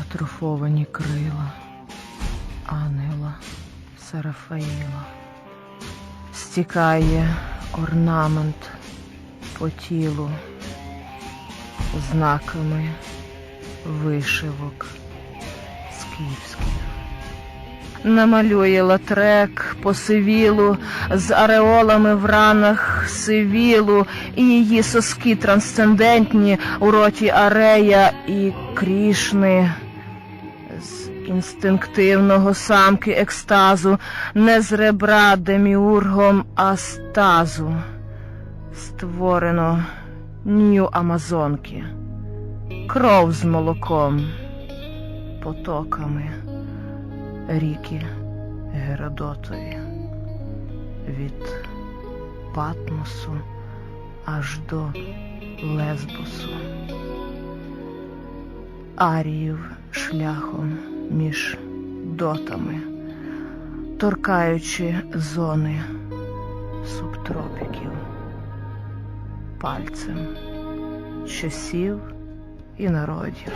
атрофовані крила ангела Серафаїла. Стікає орнамент по тілу знаками вишивок скіфських. Намалює латрек по сивілу з ареолами в ранах сивілу, і її соски трансцендентні у роті арея і крішни з інстинктивного самки екстазу, не з ребра деміургом, а з. Створено нью Амазонки, кров з молоком, потоками ріки Геродотові від Патмосу аж до Лесбосу. Аріїв шляхом між дотами, торкаючи зони субтропіків пальцем часів і народів.